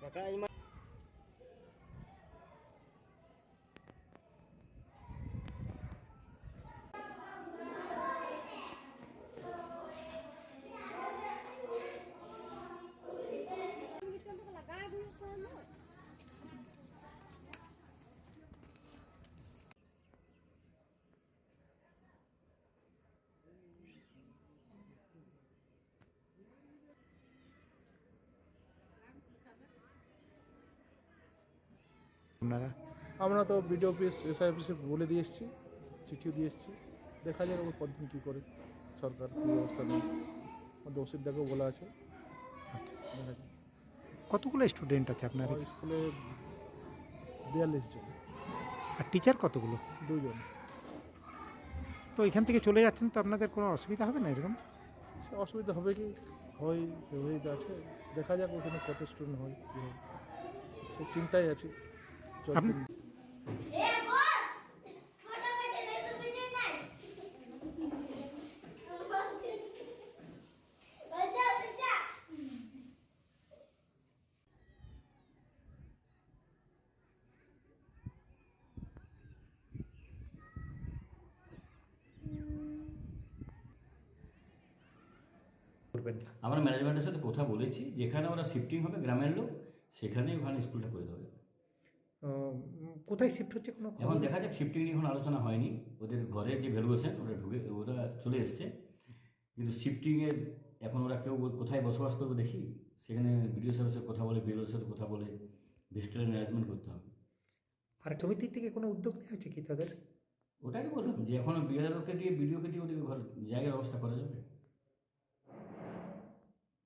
કાકા એમાં আপনারা? আমরা তো বিডিও অফিস এসআই অফিসে বলে দিয়ে এসেছি চিঠিও দিয়ে এসেছি। দেখা যাক ওর কতদিন কী করে সরকার কী ব্যবস্থা নেয়। আমাদের ওষুধটাকেও বলা আছে। আচ্ছা। দেখা যাক। কতগুলো স্টুডেন্ট আছে আপনার? আমার স্কুলে বিয়াল্লিশ জন। আর টিচার কতগুলো? দুজন তো এখান থেকে চলে যাচ্ছেন তো আপনাদের কোনো অসুবিধা হবে না এরকম? সে অসুবিধা হবে কি? হয় হয়েই তো আছে। দেখা যাক ওখানে কত স্টুডেন্ট হয় কী হয়। সে চিন্তায় আছে। আমরা ম্যানেজমেন্টের সাথে কথা বলেছি। যেখানে ওরা শিফটিং হবে, গ্রামের লোক, সেখানেই ওখানে স্কুলটা করে দেওয়া যাবে। কোথায় শিফট হচ্ছে কোনো এখন দেখা যাক শিফটিং নিয়ে এখন আলোচনা হয়নি। ওদের ঘরের যে ভ্যালুয়েশন ওরা ঢুকে ওরা চলে এসছে। কিন্তু শিফটিংয়ের এখন ওরা কেউ কোথায় বসবাস করবে দেখি? সেখানে বিডিও সাহেবের সাথে কথা বলে বিএলওর সাথে কথা বলে ভেস্টেলের ম্যানেজমেন্ট করতে হবে। আর সমিতির থেকে কোনো উদ্যোগ নেওয়া হচ্ছে কি তাদের? ওটাই বললাম যে এখন বিএলওকে দিয়ে বিডিওকে দিয়ে ওদের ঘর জায়গার ব্যবস্থা করা যাবে।